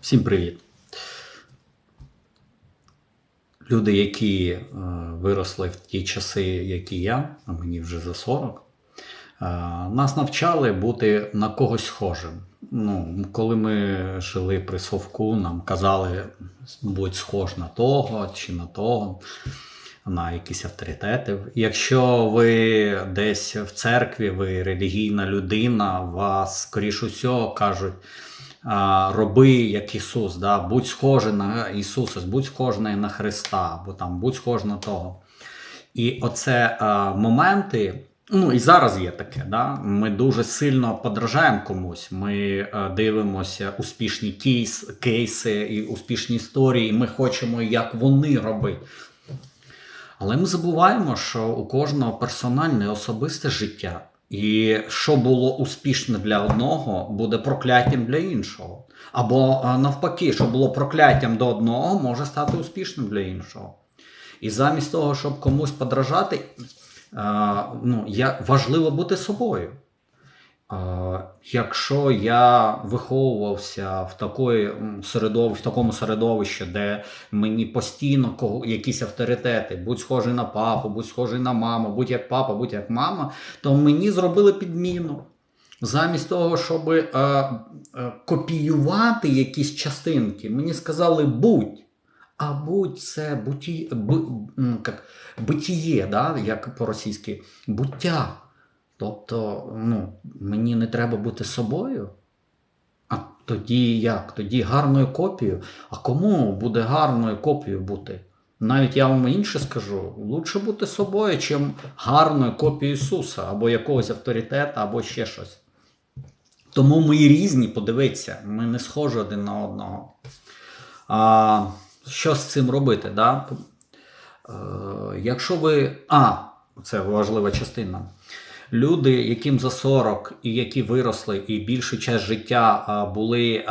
Всім привіт. Люди, які е, виросли в ті часи, як і я, а мені вже за 40, е, нас навчали бути на когось схожим. Ну, коли ми жили при совку, нам казали, будь схож на того чи на того, на якісь авторитети. Якщо ви десь в церкві, ви релігійна людина, вас, скоріш усього, кажуть, роби як Ісус, да? будь схожий на Ісуса, будь схожий на Христа, або там будь схожий на того. І оце моменти. Ну і зараз є таке. Да? Ми дуже сильно подражаємо комусь. Ми е, дивимося успішні кейс, кейси і успішні історії. і Ми хочемо, як вони робити. Але ми забуваємо, що у кожного персональне особисте життя. І що було успішне для одного, буде прокляттям для іншого. Або навпаки, що було прокляттям до одного, може стати успішним для іншого. І замість того, щоб комусь подражати, ну, я, важливо бути собою. Якщо я виховувався в, такої, м, середов... в такому середовищі, де мені постійно якісь авторитети, будь схожий на папу, будь схожий на маму, будь як папа, будь як мама, то мені зробили підміну. Замість того, щоб е, е, копіювати якісь частинки, мені сказали будь. А будь це буті... бу... м, як... битіє, да? як по-російськи, буття. Тобто, ну, мені не треба бути собою. А тоді як? Тоді гарною копією. А кому буде гарною копією бути? Навіть я вам інше скажу: лучше бути собою, чим гарною копією Ісуса, або якогось авторитета, або ще щось. Тому ми і різні, подивіться, ми не схожі один на одного. А, що з цим робити? Да? Е, якщо ви. А, це важлива частина. Люди, яким за 40 і які виросли, і більший час життя були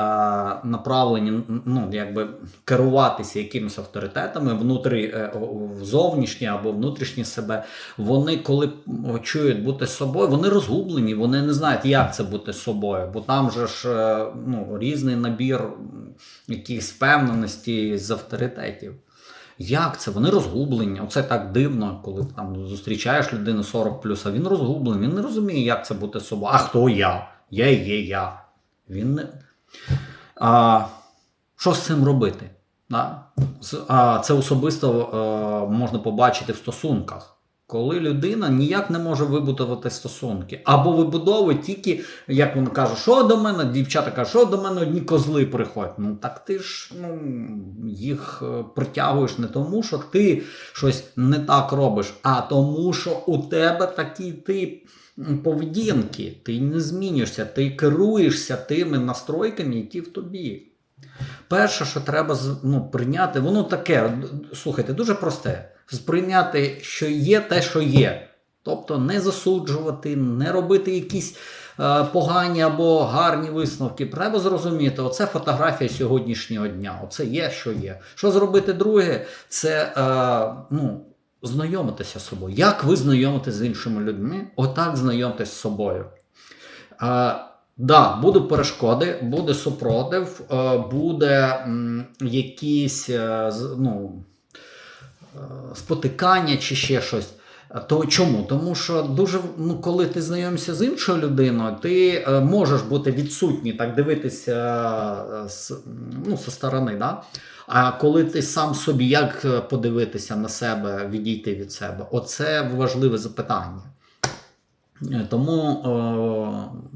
направлені ну, якби керуватися якимись авторитетами внутрі, е, зовнішнє або внутрішнє себе, вони коли чують бути собою, вони розгублені, вони не знають, як це бути собою, бо там же ж е, ну, різний набір якихось впевненості з авторитетів. Як це? Вони розгублені. Оце так дивно, коли там зустрічаєш людину 40 а він розгублений. Він не розуміє, як це бути собою. А хто я? Я є я. Він не. А, Що з цим робити? Да? Це особисто е, можна побачити в стосунках. Коли людина ніяк не може вибудувати стосунки, або вибудовує тільки, як він каже, що до мене, дівчата кажуть, що до мене одні козли приходять. Ну так ти ж ну, їх е, притягуєш не тому, що ти щось не так робиш, а тому, що у тебе такий тип поведінки. Ти не змінюєшся, ти керуєшся тими настройками, які в тобі. Перше, що треба ну, прийняти, воно таке, слухайте, дуже просте. Сприйняти, що є те, що є. Тобто не засуджувати, не робити якісь е, погані або гарні висновки. Треба зрозуміти, оце фотографія сьогоднішнього дня. Оце є, що є. Що зробити друге, це е, ну, знайомитися з собою. Як ви знайомитесь з іншими людьми? Отак знайомтесь з собою. Е, Да, будуть перешкоди, буде супротив, е, буде якісь е, ну, е, спотикання чи ще щось. То чому? Тому що дуже ну, коли ти знайомишся з іншою людиною, ти е, можеш бути відсутній, так дивитися е, з, ну, зі сторони. Да? А коли ти сам собі як подивитися на себе, відійти від себе, оце важливе запитання. Тому е,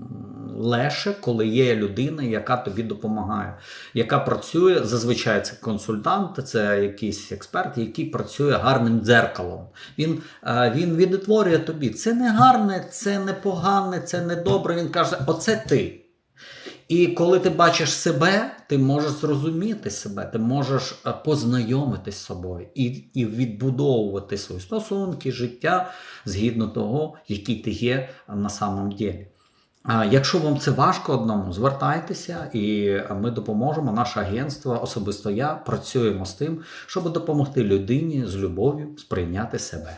легше, коли є людина, яка тобі допомагає, яка працює, зазвичай це консультант, це якийсь експерт, який працює гарним дзеркалом. Він, е, він відтворює тобі. Це не гарне, це не погане, це не добре. Він каже: оце ти. І коли ти бачиш себе, ти можеш зрозуміти себе, ти можеш е, познайомитись з собою і, і відбудовувати свої стосунки, життя згідно того, який ти є на самом ділі. Якщо вам це важко одному, звертайтеся, і ми допоможемо. Наше агентство, особисто я, працюємо з тим, щоб допомогти людині з любов'ю сприйняти себе.